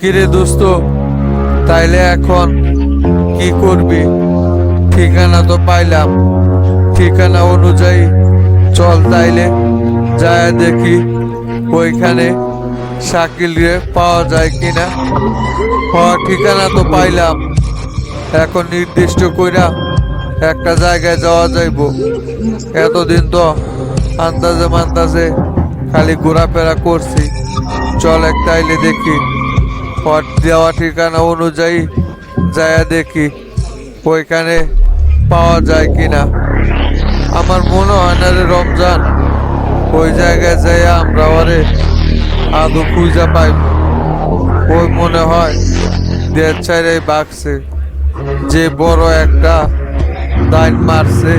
কিরে দোস্ত, তাইলে এখন কি করবি? ঠিকানা তো পাইলাম। ঠিকানা অনুযায়ী চল তাইলে, যায় দেখি ওইখানে শাকিল রে পাওয়া যায় কিনা। হ ঠিকানা তো পাইলাম। এখন নির্দিষ্ট কইরা একটা জায়গায় যাওয়া যাইব। এতদিন তো আন্দাজে মান্দাজে খালি ঘোরাফেরা করছি। চল একটা আইলে দেখি। ওর দেওয়া ঠিকানা অনুযায়ী যায়া দেখি, ওইখানে পাওয়া যায় কিনা। আমার মনে হয় না রে রমজান, ওই জায়গায় যাইয়া আমরা ওরে আদৌ খুঁজা পাইব। ওই মনে হয় দেড় চাইরে বাগছে। যে বড় একটা দাইন মারছে,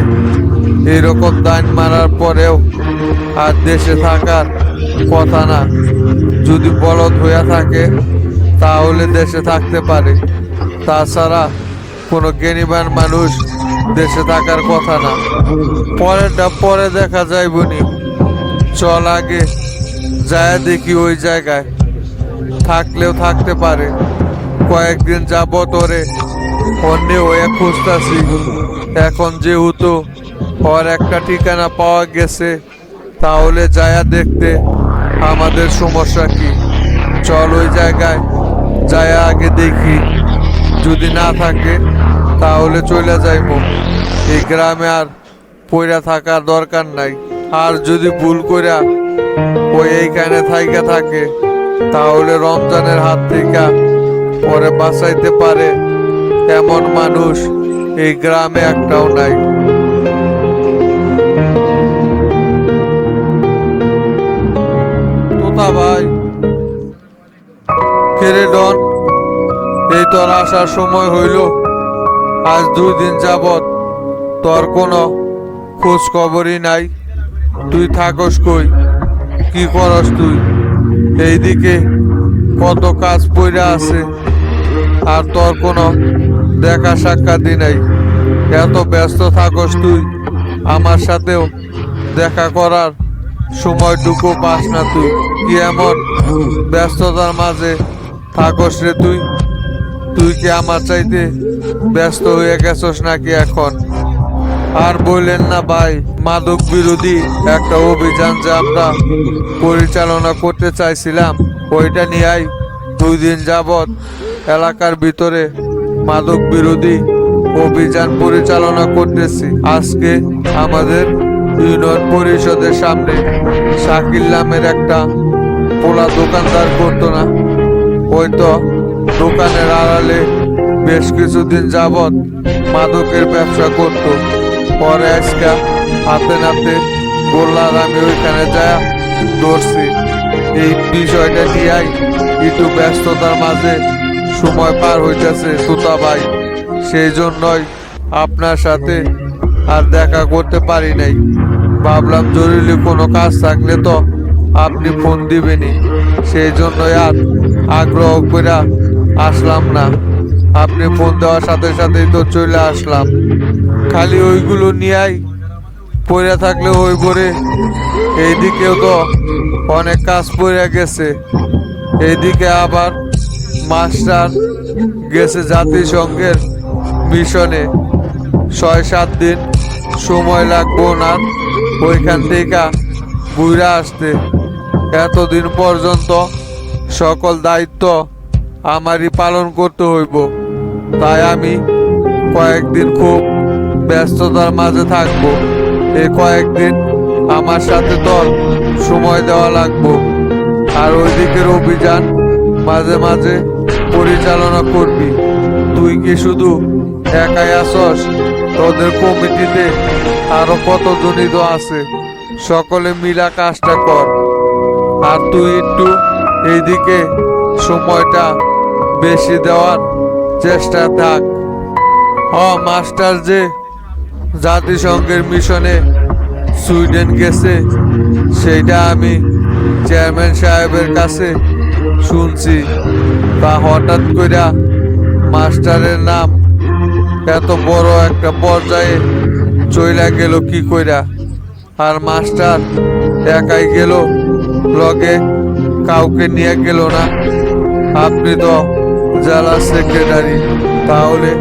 এরকম দাইন মারার পরেও আর দেশে থাকার কথা না। যদি বলদ হইয়া থাকে তাহলে দেশে থাকতে পারে। তাছাড়া কোনো জ্ঞানীবান মানুষ দেশে থাকার কথা না। পরেরটা, পরে দেখা যায় বনি। চল আগে, যায় দেখি ওই জায়গায়। থাকলেও থাকতে পারে। কয়েকদিন যাব তোরে অন্য হয়ে খুঁজতাছি। এখন যেহেতু ওর একটা ঠিকানা পাওয়া গেছে, তাহলে যায়া দেখতে আমাদের সমস্যা কি। চল ওই জায়গায় যায়া আগে দেখি। যদি না থাকে, তাহলে চলে যাইব। এই গ্রামে আর পইরা থাকার দরকার নাই। আর যদি ভুল কইরা ওই এইখানে থাইকা থাকে, তাহলে রমজানের হাত থেকে পরে বাঁচাইতে পারে এমন মানুষ এই গ্রামে একটাও নাই। তোতা ভাই তোর আসার সময় হইল, আজ দুই দিন যাবত তোর কোনো খোঁজ খবরই নাই। তুই থাকস কই? কি করস তুই? এইদিকে কত কাজ পইরা আছে, আর তোর কোনো দেখা সাক্ষাৎই নাই। এত ব্যস্ত থাকস তুই, আমার সাথেও দেখা করার সময়টুকু পাস না তুই। কি এমন ব্যস্ততার মাঝে থাকস রে তুই? তুই কি আমার চাইতে ব্যস্ত হয়ে গেছস নাকি এখন? আর বললেন না ভাই, মাদক বিরোধী একটা অভিযান যে আমরা পরিচালনা করতে চাইছিলাম, ওইটা নিয়েই দুই দিন যাবৎ এলাকার ভিতরে মাদক বিরোধী অভিযান পরিচালনা করতেছি। আজকে আমাদের ইউনিয়ন পরিষদের সামনে শাকিল নামের একটা পোলা দোকানদার করতো না ওই তো দোকানের আড়ালে বেশ কিছুদিন যাবৎ মাদকের ব্যবসা করত। পরে আজকে হাতে নাতে বললার আমি ওইখানে যা ধরছি। এই বিষয়টা নিয়েই একটু ব্যস্ততার মাঝে সময় পার হইতেছে সুতা ভাই সেই জন্যই আপনার সাথে আর দেখা করতে পারি নাই। ভাবলাম জরুরি কোনো কাজ থাকলে তো আপনি ফোন দিবেনই। সেই জন্যই আর আগ্রহ করে আসলাম না। আপনি ফোন দেওয়ার সাথে সাথেই তো চলে আসলাম। খালি ওইগুলো নিয়েই পড়ে থাকলে ওই করে এইদিকেও তো অনেক কাজ পড়ে গেছে। এইদিকে আবার মাস্টার গেছে জাতিসংঘের মিশনে। ছয় সাত দিন সময় লাগবো না ওইখান থেকে ঘুরে আসতে। এতদিন পর্যন্ত সকল দায়িত্ব আমারই পালন করতে হইব। তাই আমি কয়েকদিন খুব ব্যস্ততার মাঝে থাকব। এই কয়েকদিন আমার সাথে তোর সময় দেওয়া লাগবো। আর ওই দিকের অভিযান মাঝে মাঝে পরিচালনা করবি। তুই কি শুধু একাই আসস তোদের কমিটিতে আরও কত জনিত আছে। সকলে মিলা কাজটা কর। আর তুই একটু এইদিকে সময়টা বেশি দেওয়ার চেষ্টা থাক। হ মাস্টার যে জাতিসংঘের মিশনে সুইডেন গেছে সেইটা আমি চেয়ারম্যান সাহেবের কাছে শুনছি। তা হঠাৎ কইরা মাস্টারের নাম এত বড় একটা পর্যায়ে চইলা গেল কি কইরা? আর মাস্টার একাই গেল, লগে কাউকে নিয়ে গেল না। আপনি তো জেলা সেক্রেটারি তাহলে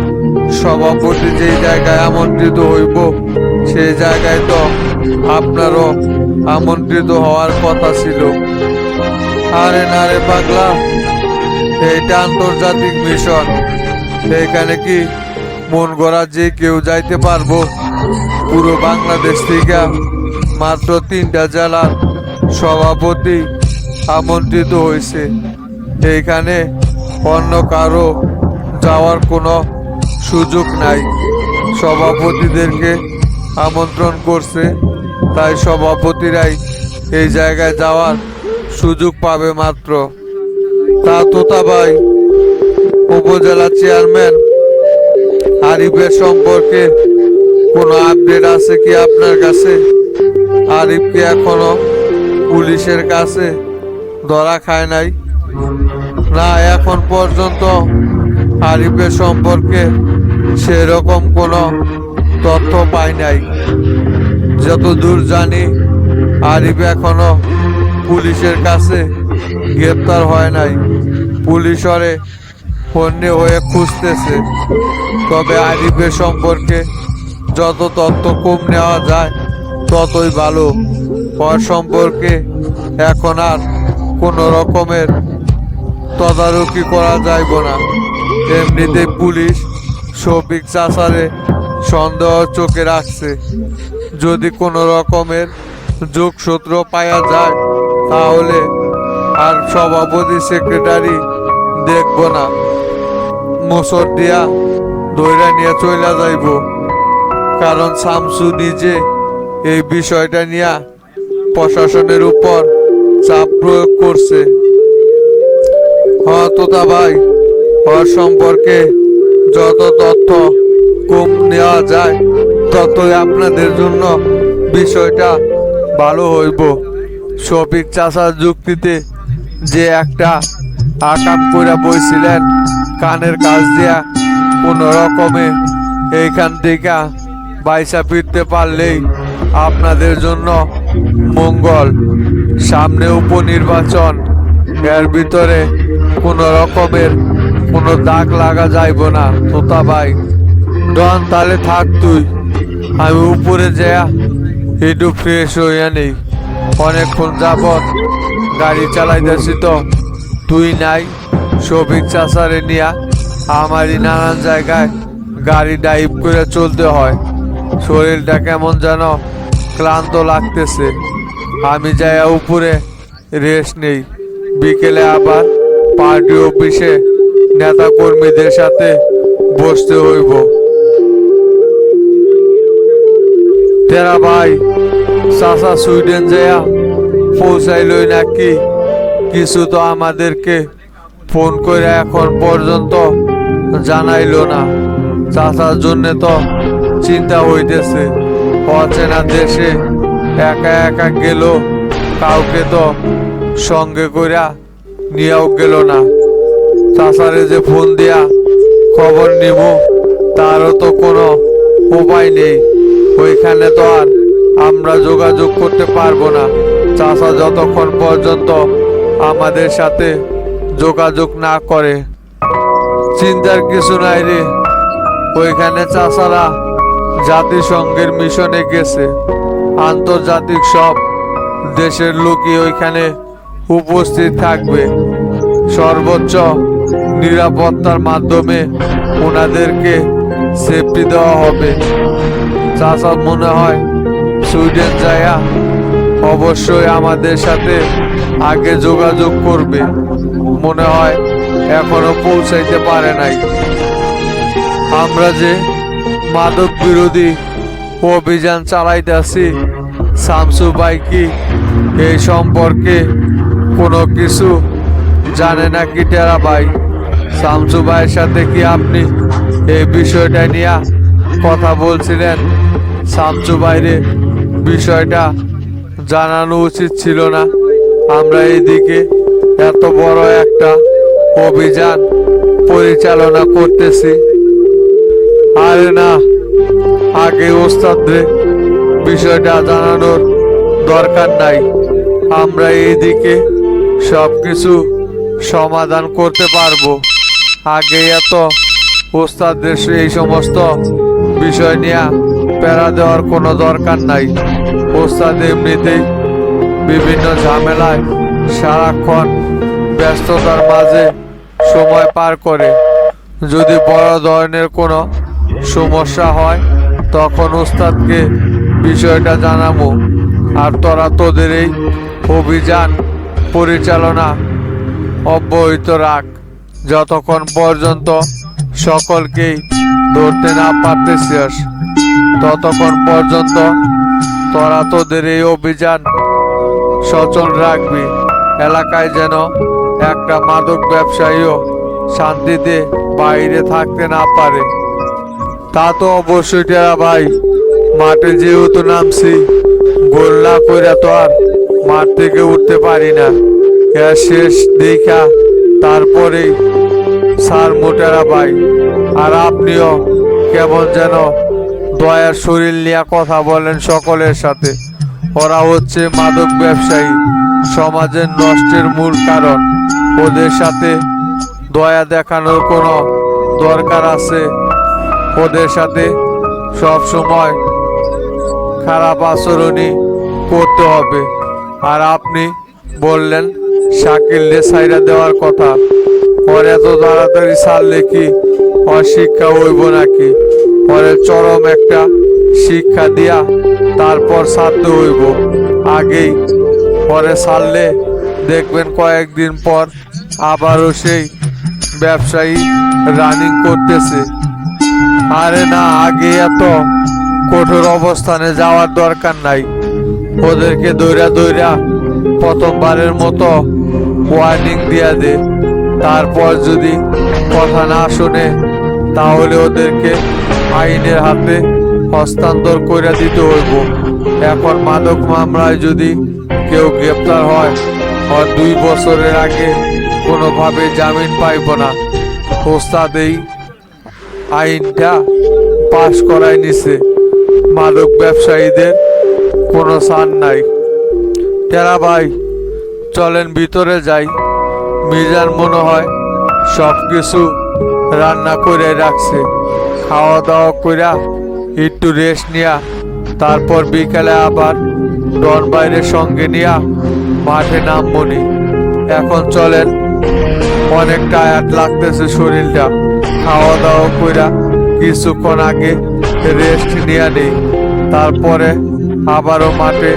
সভাপতি যেই জায়গায় আমন্ত্রিত হইব সেই জায়গায় তো আপনারও আমন্ত্রিত হওয়ার কথা ছিল। আরে না রে পাগলা, এইটা আন্তর্জাতিক মিশন। এখানে কি মন গড়া যে কেউ যাইতে পারব? পুরো বাংলাদেশ থেকে মাত্র তিনটা জেলার সভাপতি আমন্ত্রিত হয়েছে এইখানে অন্য কারও যাওয়ার কোনো সুযোগ নাই। সভাপতিদেরকে আমন্ত্রণ করছে, তাই সভাপতিরাই এই জায়গায় যাওয়ার সুযোগ পাবে মাত্র। তা তোতা ভাই উপজেলা চেয়ারম্যান আরিফের সম্পর্কে কোনো আপডেট আছে কি আপনার কাছে? আরিফ কি এখনও পুলিশের কাছে ধরা খায় নাই। না, এখন পর্যন্ত আরিফের সম্পর্কে সেরকম কোনো তথ্য পাই নাই। যত দূর জানি, আরিফ এখনও পুলিশের কাছে গ্রেপ্তার হয় নাই। পুলিশ ওরে হয়ে খুঁজতেছে। তবে আরিফের সম্পর্কে যত তথ্য কম নেওয়া যায়, ততই ভালো। ওর সম্পর্কে এখন আর কোনো রকমের তদারকি করা যাইব না। এমনিতে পুলিশ শফিক চাষারে সন্দেহ চোখে রাখছে। যদি কোনো রকমের যোগসূত্র পাওয়া যায়, তাহলে আর সভাপতি, সেক্রেটারি দেখব না। মোসর দিয়া দইরা নিয়ে চলে যাইব। কারণ শামসু নিজে এই বিষয়টা নিয়ে প্রশাসনের উপর চাপ প্রয়োগ করছে। তোতা ভাই হওয়ার সম্পর্কে যত তথ্য কম নেওয়া যায়, ততই আপনাদের জন্য বিষয়টা ভালো হইব। শফিক চাষার যুক্তিতে যে একটা আকাম করে বইছিলেন, কানের কাজ দিয়া কোনো রকমে এইখান থেকে বাইসা ফিরতে পারলেই আপনাদের জন্য মঙ্গল। সামনে উপনির্বাচন, এর ভিতরে কোনো রকমের কোনো দাগ লাগা যাইব না। তোতা ভাই, ডন, তাহলে থাক তুই। আমি উপরে যাইয়া একটু ফ্রেশ হইয়া নেই। অনেকক্ষণ যাবত গাড়ি চালাইতেছি তো। তুই নাই, শফিক চাষারে নিয়া আমারই নানান জায়গায় গাড়ি ড্রাইভ করে চলতে হয়। শরীরটা কেমন যেন ক্লান্ত লাগতেছে। আমি যাইয়া উপরে রেস্ট নেই। বিকেলে আবার পার্টি অফিসে নেতা কর্মীদের সাথে বসতে হইব। তেরা ভাই চাষা সুইডেন যাইয়া পৌঁছাইলই নাকি? কিছু তো আমাদেরকে ফোন করে এখন পর্যন্ত জানাইলো না। চাষার জন্য তো চিন্তা হইতেছে। অচেনা দেশে একা একা গেল কাউকে তো সঙ্গে কইরা নিয়েও গেল না। চাষারে যে ফোন দিয়া খবর নিব তারও তো কোনো উপায় নেই। ওইখানে তো আর আমরা যোগাযোগ করতে পারব না। চাষা যতক্ষণ পর্যন্ত আমাদের সাথে যোগাযোগ না করে। চিন্তার কিছু নাই রে। ওইখানে চাষারা জাতিসংঘের মিশনে গেছে। আন্তর্জাতিক সব দেশের লোকই ওইখানে উপস্থিত থাকবে। সর্বোচ্চ নিরাপত্তার মাধ্যমে ওনাদেরকে সেফটি দেওয়া হবে। চাষা মনে হয় সুইডেন যায়া অবশ্যই আমাদের সাথে আগে যোগাযোগ করবে। মনে হয় এখনও পৌঁছাইতে পারে নাই। আমরা যে মাদক বিরোধী অভিযান চালাইতেছি শামসু ভাই কি এই সম্পর্কে কোনো কিছু জানে না কি টেরা ভাই। শামসু ভাইয়ের সাথে কি আপনি এই বিষয়টা নিয়ে কথা বলছিলেন? শামসু ভাইরে বিষয়টা জানানো উচিত ছিল না। আমরা এইদিকে এত বড় একটা অভিযান পরিচালনা করতেছি। আরে না, আগে ওস্তাদরে বিষয়টা জানানোর দরকার নাই। আমরা এইদিকে সব কিছু সমাধান করতে পারব। আগে এত ওস্তাদদের এই সমস্ত বিষয় নিয়ে প্যারা দেওয়ার কোনো দরকার নাই। ওস্তাদ এমনিতেই বিভিন্ন ঝামেলায় সারাক্ষণ ব্যস্ততার মাঝে সময় পার করে। যদি বড় ধরনের কোনো সমস্যা হয়, তখন ওস্তাদকে বিষয়টা জানাব। আর তোরা তোদের এই অভিযান পরিচালনা, অব্যাহত রাখ। যতক্ষণ পর্যন্ত সকলকেই ধরতে না পারতেছিস, ততক্ষণ পর্যন্ত তোরা তোদের এই অভিযান সচল রাখবি। এলাকায় যেন একটা মাদক ব্যবসায়ীও শান্তিতে বাইরে থাকতে না পারে। তা তো অবশ্যই টেরা ভাই, মাঠে যেহেতু নামছি গোল না করে তো আর মাঠ থেকে উঠতে পারি না। শেষ দেখা তারপরেই সার মোটেরা ভাই, আর আপনিও কেমন যেন দয়ার শরীর নিয়ে কথা বলেন সকলের সাথে। ওরা হচ্ছে মাদক ব্যবসায়ী, সমাজের নষ্টের মূল কারণ। ওদের সাথে দয়া দেখানোর কোনো দরকার আছে? ওদের সাথে সব সময় খারাপ আচরণই করতে হবে। আর আপনি বললেন শাকিলকে সাইরা দেওয়ার কথা। পরে এত তাড়াতাড়ি ছাড়লে কি? ওর শিক্ষা হইব নাকি? পরে চরম একটা শিক্ষা দিয়া তারপর ছাড়তে হইব। আগেই পরে সারলে দেখবেন কয়েকদিন পর আবারও সেই ব্যবসায়ী রানিং করতেছে। আরে না, আগে এত কঠোর অবস্থানে যাওয়ার দরকার নাই। ওদেরকে দৈরা দৈরা প্রথমবারের মতো ওয়ার্নিং দিয়া দে। তারপর যদি কথা না শোনে, তাহলে ওদেরকে আইনের হাতে হস্তান্তর করে দিতে হইব। এখন মাদক মামলায় যদি কেউ গ্রেপ্তার হয়, আর দুই বছরের আগে কোনোভাবে জামিন পাইব না, ওস্তাদ এই আইনটা পাশ করায় নিছে। মাদক ব্যবসায়ীদের কোনো সান নাই। টেরা ভাই, চলেন ভিতরে যাই। মিজান মনে হয় সব কিছু রান্না করে রাখছে। খাওয়া দাওয়া কইরা একটু রেস্ট নিয়া, তারপর বিকেলে আবার ডন বাইরের সঙ্গে নিয়া মাঠে নামবনি। এখন চলেন, অনেক টায়ার্ড লাগতেছে শরীরটা। খাওয়া দাওয়া কইরা কিছুক্ষণ আগে রেস্ট নিয়ে নেই। তারপরে আবারও মাঠে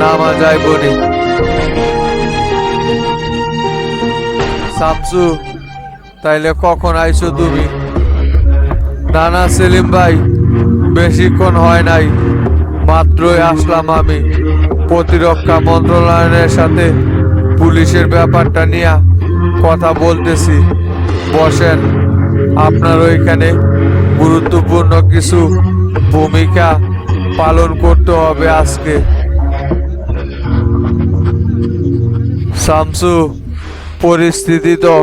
নামা যায় বনি। শামসু তাইলে কখন আইছো তুমি? নানা সেলিম ভাই, বেশিক্ষণ হয় নাই। মাত্রই আসলাম আমি। প্রতিরক্ষা মন্ত্রণালয়ের সাথে পুলিশের ব্যাপারটা নিয়ে কথা বলতেছি। বসেন আপনার ওইখানে গুরুত্বপূর্ণ কিছু ভূমিকা পালন করতে হবে আজকে। শামসু, পরিস্থিতি তো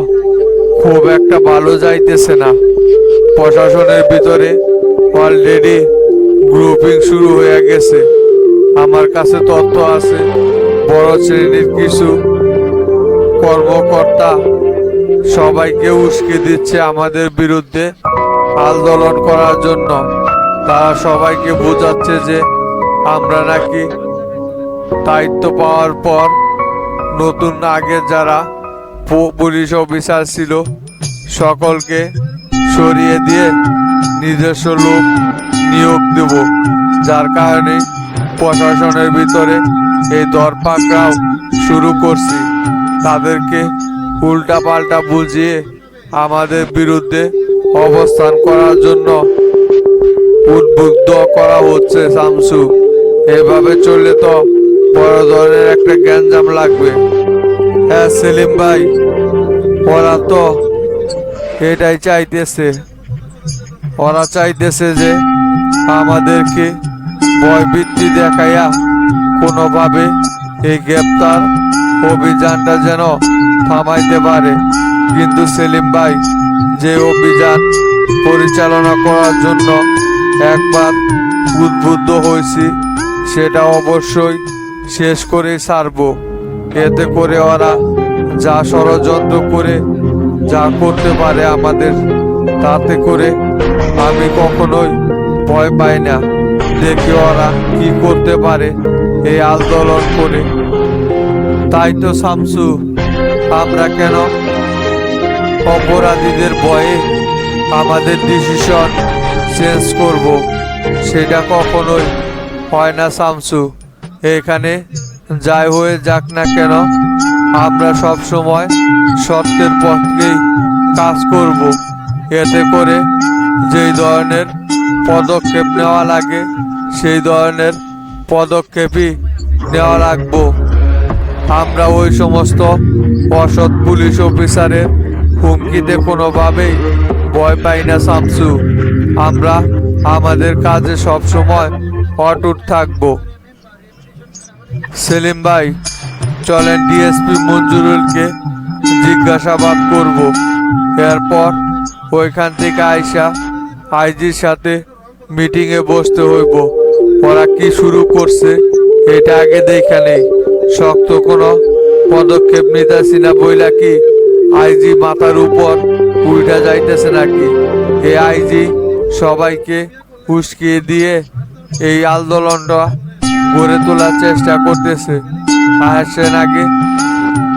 খুব একটা ভালো যাইতেছে না। প্রশাসনের ভিতরে অলরেডি গ্রুপিং শুরু হয়ে গেছে। আমার কাছে তথ্য আছে, বড় শ্রেণির কিছু কর্মকর্তা সবাইকে উস্কে দিচ্ছে আমাদের বিরুদ্ধে আন্দোলন করার জন্য। তারা সবাইকে বোঝাচ্ছে যে আমরা নাকি দায়িত্ব পাওয়ার পর নতুন আগে যারা পুলিশ অফিসার ছিল সকলকে সরিয়ে দিয়ে নিজস্ব লোক নিয়োগ দেব। যার কারণে প্রশাসনের ভিতরে এই দরপাকড়াও শুরু করছি। তাদেরকে উল্টা পাল্টা বুঝিয়ে আমাদের বিরুদ্ধে অবস্থান করার জন্য উদ্বুদ্ধ করা হচ্ছে, শামসু। এভাবে চললে তো বড় ধরনের একটা গ্যাঞ্জাম লাগবে। হ্যাঁ সেলিম ভাই, ওরা তো এটাই চাইতেছে। ওরা চাইতেছে যে আমাদেরকে ভয়বৃত্তি দেখাইয়া কোনোভাবে এই গ্রেপ্তার অভিযানটা যেন থামাইতে পারে। কিন্তু সেলিম ভাই, যে অভিযান পরিচালনা করার জন্য একবার উদ্বুদ্ধ হয়েছি, সেটা অবশ্যই শেষ করে ছাড়বো এতে করে ওরা যা ষড়যন্ত্র করে, যা করতে পারে আমাদের, তাতে করে আমি কখনোই ভয় পাই না। দেখি ওরা কি করতে পারে এই আন্দোলন করে। তাই তো শামসু, আমরা কেন অপরাধীদের ভয়ে আমাদের ডিসিশন চেঞ্জ করব। সেটা কখনোই হয় না, শামসু। এখানে যাই হয়ে যাক না কেন, আমরা সব সময় সত্যের পথকেই কাজ করব। এতে করে যেই ধরনের পদক্ষেপ নেওয়া লাগে, সেই ধরনের পদক্ষেপই নেওয়া লাগবো। আমরা ওই সমস্ত অসৎ পুলিশ অফিসারের হুমকিতে কোনোভাবেই ভয় পাই না, শামসু। আমরা আমাদের কাজে সব সময় অটুট থাকব। সেলিম ভাই, চলেন ডিএসপি মঞ্জুরুলকে জিজ্ঞাসাবাদ করব। এরপর ওইখান থেকে আইসা আইজির সাথে মিটিংয়ে বসতে হইব। ওরা কি শুরু করছে এটা আগে দেখা নেই। শক্ত কোনো পদক্ষেপ নিতেছি না বইলা কি আইজি মাথার উপর উল্টা যাইতেছে নাকি? এই আইজি সবাইকে উস্কিয়ে দিয়ে এই আন্দোলনটা গড়ে তোলার চেষ্টা করতেছে। আসেন আগে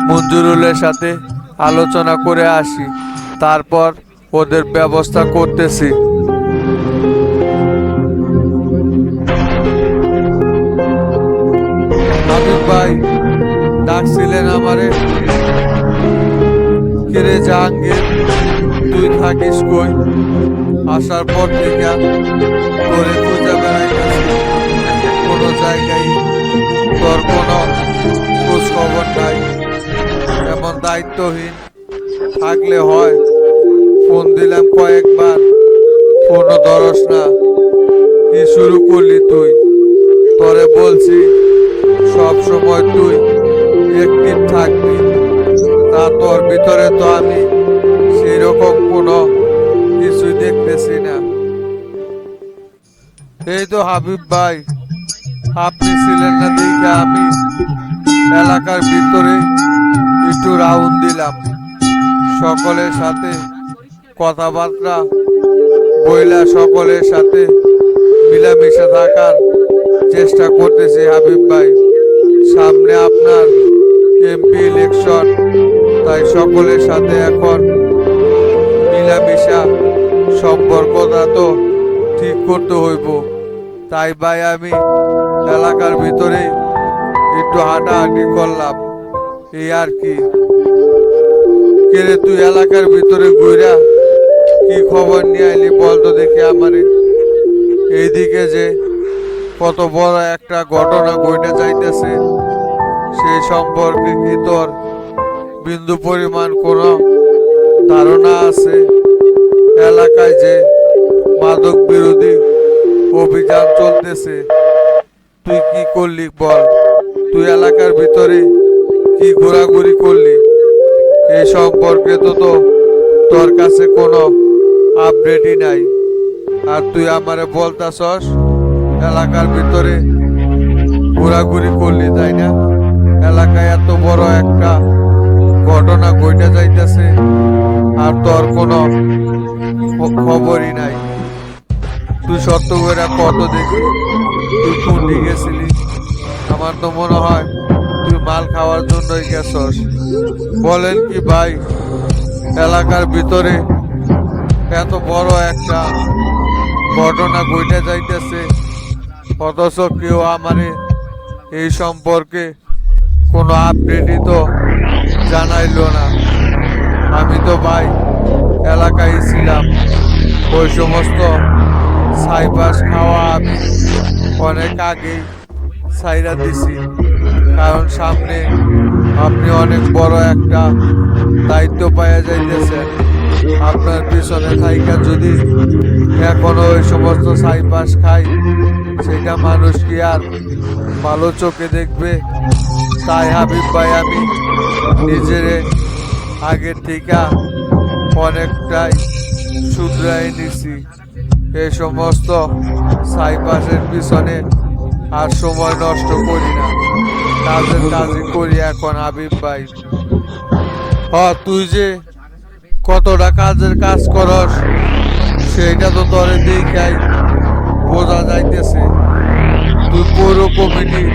মঞ্জুরুলের সাথে আলোচনা করে আসি, তারপর ওদের ব্যবস্থা করতেছি। ভাই ডাকছিলেন আমারে, কিরে জাহাঙ্গীর, তুই থাকিস কই? আসার পর থেকে তোরে খুঁজে বেড়াইতেছি কোনো জায়গায় তোর কোনো খোঁজ খবর নাই। এমন দায়িত্বহীন থাকলে হয়, ফোন দিলাম কয়েকবার। ফোনও ধরস না। কি শুরু করলি তুই? তোরে বলছি, সব সময় তুই একটিভ থাকবি। তা তোর ভিতরে তো আমি সেই রকম কোনো দেখতেছি না। এই তো হাবিব ভাই, আপনি ছিলেন না দেখে আমি এলাকার ভিতরে একটু রাউন্ড দিলাম। সকলের সাথে কথাবার্তা বইলা সকলের সাথে মিলামিশে থাকার চেষ্টা করতেছি হাবিব ভাই। সামনে আপনার এমপি ইলেকশন তাই সকলের সাথে এখন মিলামিশা সম্পর্কটা তো ঠিক করতে হইব। তাই ভাই আমি এলাকার ভিতরে একটু হাঁটাহাঁটি করলাম। এই আর কি। কেরে তুই এলাকার ভিতরে ঘুরা কি খবর নিয়ে আইলি বল তো দেখি আমারে। এইদিকে যে কত বড় একটা ঘটনা ঘটে যাইতেছে সেই সম্পর্কে কি তোর বিন্দু পরিমাণ কোনো ধারণা আছে? এলাকায় যে মাদক বিরোধী অভিযান চলতেছে, তুই কি করলি বল? তুই এলাকার ভিতরে কি ঘোরাঘুরি করলি? এই সম্পর্কে তো তো তোর কাছে কোনো আপডেটই নাই। আর তুই আমারে বলতাছস, এলাকার ভিতরে ঘোরাঘুরি করলি, তাই না? এলাকায় এত বড় একটা ঘটনা ঘটে যাইতেছে, আর তোর কোনো খবরই নাই। তুই সত্য করে কত দেখি তুই কোনটি গেছিলি আমার তো মনে হয় তুই মাল খাওয়ার জন্যই গেছস। বলেন কি ভাই, এলাকার ভিতরে এত বড় একটা ঘটনা ঘটে যাইতেছে, অথচ কেউ আমারে এই সম্পর্কে কোনো আপডেটই তো জানাইলো না। আমি তো ভাই, এলাকায় ছিলাম। ওই সমস্ত সাইপাস খাওয়া আমি অনেক আগেই সাইরা দিছি। কারণ সামনে আপনি অনেক বড় একটা দায়িত্ব পাইয়া যাইতেছেন। আপনার পিছনে থাইকা যদি এখনও ওই সমস্ত সাইপাস খাই সেটা মানুষ কি আর ভালো চোখে দেখবে? তাই হাবিব ভাই, আমি নিজেরে আগের থেকে অনেকটাই শুধরাই নিছি। এই সমস্ত সাইপাসের পিছনে আর সময় নষ্ট করি না। কাজের কাজই করি এখন, হাবিব ভাই। হ, তুই যে কতটা কাজের কাজ করস, সেইটা তো তোরে দেখাই বোঝা যাইতেছে। তুই পৌর কমিটির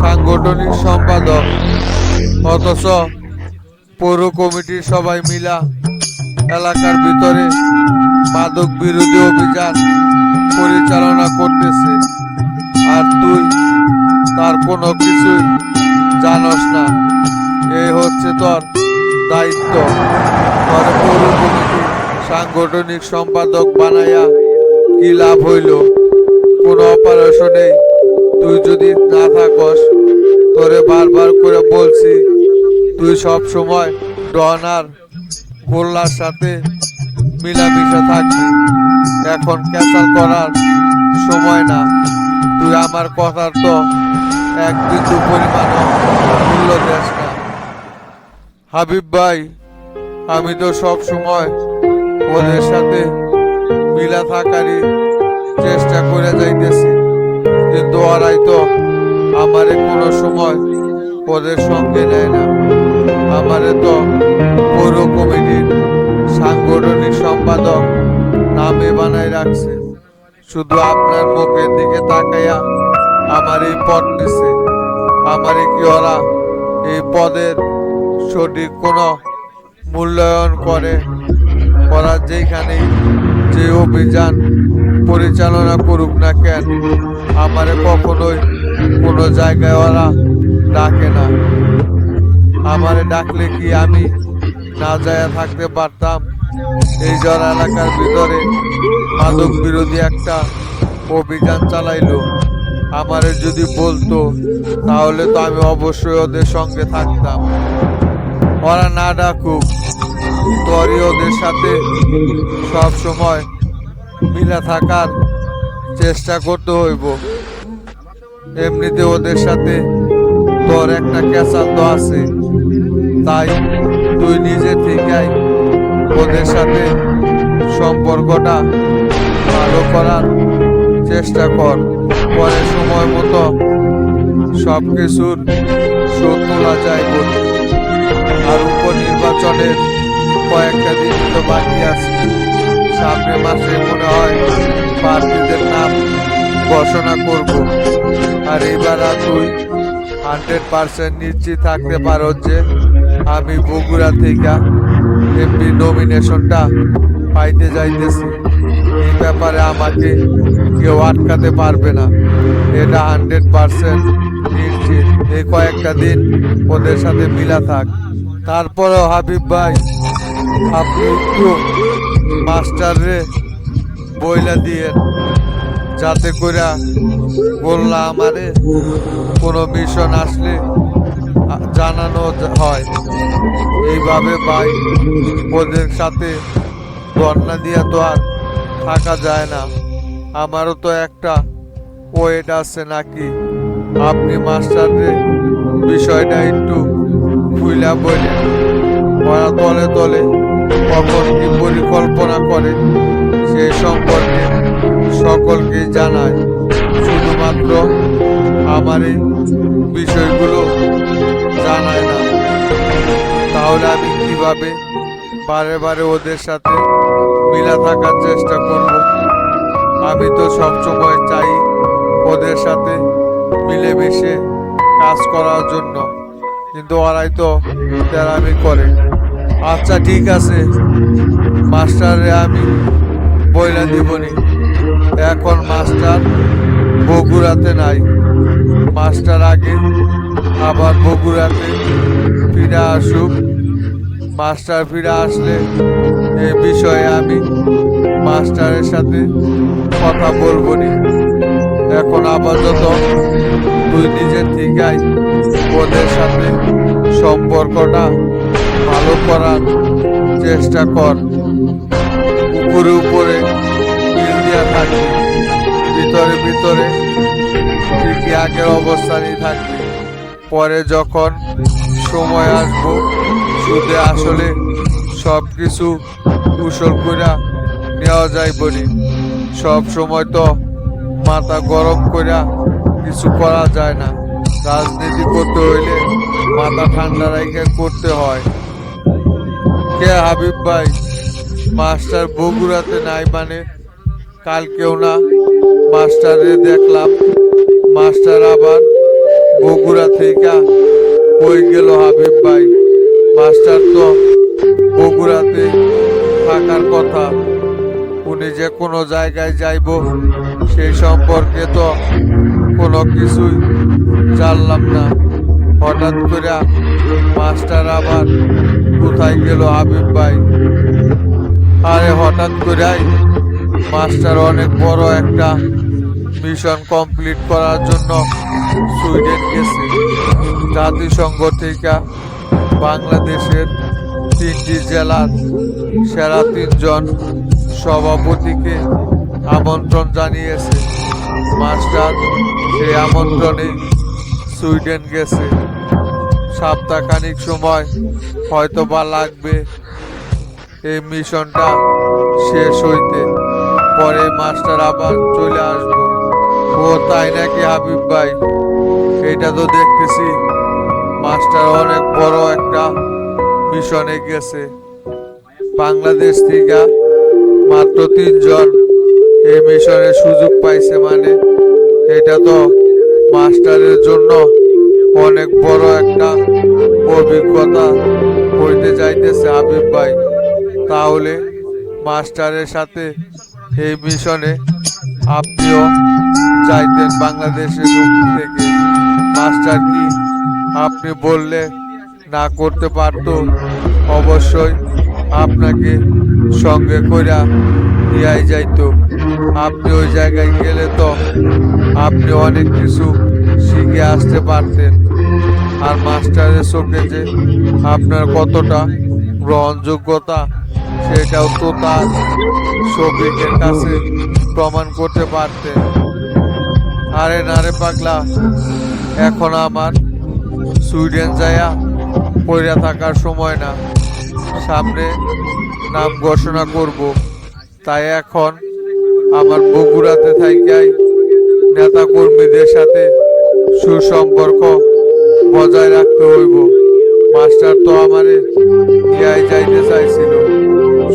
সাংগঠনিক সম্পাদক। অথচ পৌর কমিটির সবাই মিলা এলাকার ভিতরে মাদক বিরোধী অভিযান পরিচালনা করতেছে। আর তুই তার কোনো কিছুই জানস না। এই হচ্ছে তোর দায়িত্ব। তোর পৌর সাংগঠনিক সম্পাদক বানাইয়া কি লাভ হইল? কোনো অপারেশনেই তুই যদি না থাকস, তোরে বারবার করে বলছি, তুই সব সময় ডন আর গোল্লার সাথে মিলামিশা থাকবি। এখন ক্যাসাল করার সময় না। তুই আমার কথার তো এক বিন্দু পরিমাণ মূল্য দেস না। হাবিব ভাই, আমি তো সব সময় ওদের সাথে মিলা থাকারই চেষ্টা করে যাইতেছি। কিন্তু ওরাই তো আমারে কোনো সময় ওদের সঙ্গে নেয় না। আমারে তো পৌর কমিটির সাংগঠনিক সম্পাদক নামে বানাই রাখছে। শুধু আপনার মুখের দিকে তাকাইয়া আমার এই পদ নিছে। আমারে কি ওরা এই পদের সঠিক কোনো মূল্যায়ন করে? ওরা যেখানেই যে অভিযান পরিচালনা করুক না কেন, আমারে কখনোই কোনো জায়গায় ওরা ডাকে না। আমারে ডাকলে কি আমি না যায় থাকতে পারতাম? এই জ্বর এলাকার ভিতরে মাদক বিরোধী একটা অভিযান চালাইলো। আমারে যদি বলতো, তাহলে তো আমি অবশ্যই ওদের সঙ্গে থাকতাম। ওরা না ডাকুক, তোরই ওদের সাথে সব সময় মিলা থাকার চেষ্টা করতে হইব। এমনিতে ওদের সাথে তোর একটা ক্যাসাল তো আছে, তাই তুই নিজে থেকেই ওদের সাথে সম্পর্কটা ভালো করার চেষ্টা কর। পরে সময় মতো সব কিছুর শোধ তোলা যায় বলে। আর উপনির্বাচনের কয়েকটা দিন তো বাকি আছে। সামনের মাসে মনে হয় প্রার্থীদের নাম ঘোষণা করব। আর এবার তুই হান্ড্রেড পার্সেন্ট নিশ্চিত থাকতে পারো যে আমি বগুড়া থেকে এমপি নমিনেশনটা পাইতে যাইতেছি। এই ব্যাপারে আমাকে কেউ আটকাতে পারবে না। এটা হান্ড্রেড পার্সেন্ট নিশ্চিত। এই কয়েকটা দিন ওদের সাথে মিলা থাক। তারপরেও হাবিব ভাই, আপনি একটু মাস্টার বইলা দিয়ে যাতে করে বললা আমারে কোনো মিশন আসলে জানানো হয়। এইভাবে ভাই ওদের সাথে বন্যা দিয়ে তো আর থাকা যায় না। আমারও তো একটা ওয়েট আছে নাকি? আপনি মাস্টারদের বিষয়টা একটু খুইলা বলেন। ওরা তলে তলে কখন কি পরিকল্পনা করে সেই সম্পর্কে সকলকে জানায়। শুধুমাত্র আমার এই বিষয়গুলো জানায় না। তাহলে আমি কীভাবে বারে বারে ওদের সাথে মিলা থাকার চেষ্টা করব? আমি তো সবসময় চাই ওদের সাথে মিলেমিশে কাজ করার জন্য। কিন্তু ওরাই তো তেরামি করে। আচ্ছা ঠিক আছে। মাস্টারে আমি বইলা দিবনি। এখন মাস্টার বগুড়াতে নাই। মাস্টার আগে আবার বগুড়াতে ফিরে আসুক। মাস্টার ফিরে আসলে এ বিষয়ে আমি মাস্টারের সাথে কথা বলব নি এখন আপাতত তুই নিজের থেকেই ওদের সাথে সম্পর্কটা ভালো করার চেষ্টা কর। উপরে উপরে দিয়া থাকবি, ভিতরে ভিতরে ঠিকই আগের অবস্থানই থাকবি। পরে যখন সময় আসব, সুদে আসলে সব কিছু কুশল কইরা নেওয়া যায় বলি। সব সময় তো মাথা গরম কইরা কিছু করা যায় না। রাজনীতি করতে হইলে মাথা ঠান্ডা রেখে করতে হয়। কে হাবিব ভাই, মাস্টার বগুড়াতে নাই মানে কালকেও না? মাস্টারে দেখলাম। মাস্টার আবার বগুড়া থেকে কই গেল হাবিব ভাই? মাস্টার তো বগুড়াতে থাকার কথা। উনি যে কোনো জায়গায় যাইব, সেই সম্পর্কে তো কোনো কিছুই জানলাম না। হঠাৎ করে মাস্টার আবার কোথায় গেল হাবিব ভাই? আরে হঠাৎ করেই মাস্টার অনেক বড় একটা মিশন কমপ্লিট করার জন্য সুইডেন গেছে জাতিসংঘ থেকে বাংলাদেশের তিনটি জেলার সেরা তিনজন সভাপতিকে আমন্ত্রণ জানিয়েছে। মাস্টার সেই আমন্ত্রণে সুইডেন গেছে। সপ্তাহখানিক সময় হয়তো বা লাগবে এই মিশনটা শেষ হইতে। পরে মাস্টার আবার চলে আসব। ও, তাই নাকি হাবিব ভাই? এটা তো দেখতেছি। মাস্টার অনেক বড় একটা মিশনে গেছে। বাংলাদেশ থেকে মাত্র তিনজন এই মিশনের সুযোগ পাইছে মানে এটা তো মাস্টারের জন্য অনেক বড় একটা অভিজ্ঞতা হইতে যাইতেছে হাবিব ভাই। তাহলে মাস্টারের সাথে এই মিশনে আপনিও যাইতেন বাংলাদেশের থেকে। মাস্টার কি আপনি বললে না করতে পারতো? অবশ্যই আপনাকে সঙ্গে কইরা নিয়ে যাইত। আপনি ওই জায়গায় গেলে তো আপনি অনেক কিছু শিখে আসতে পারতেন। আর মাস্টারের চোখে যে আপনার কতটা গ্রহণযোগ্যতা, সেটাও তো তার শফিকের কাছে প্রমাণ করতে পারতেন। আরে না রে পাগলা, এখন আমার সুইডেন যায়া পইরা থাকার সময় না। সামনে নাম ঘোষণা করব। তাই এখন আমার বগুড়াতে থাইকাই নেতা কর্মীদের সাথে সুসম্পর্ক বজায় রাখতে হইব। মাস্টার তো আমারে নিয়ে যাইতে চাইছিল।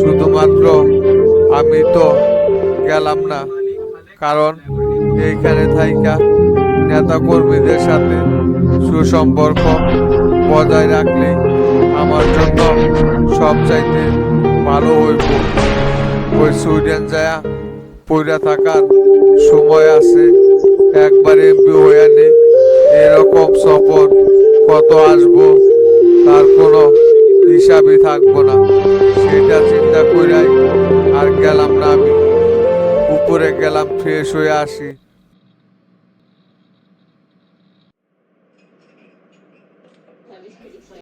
শুধুমাত্র আমি তো গেলাম না, কারণ এইখানে থাইকা নেতা কর্মীদের সাথে সুসম্পর্ক বজায় রাখলে আমার জন্য সব চাইতে ভালো হইব। ওই সুইডেন যায়া পইরা থাকার সময় আছে, একবার এমপি নেই এরকম সফর কত আসব তার কোনো হিসাবই থাকব না। সেটা চিন্তা কইরাই আর গেলাম না আমি। উপরে গেলাম ফ্রেশ হয়ে আসি।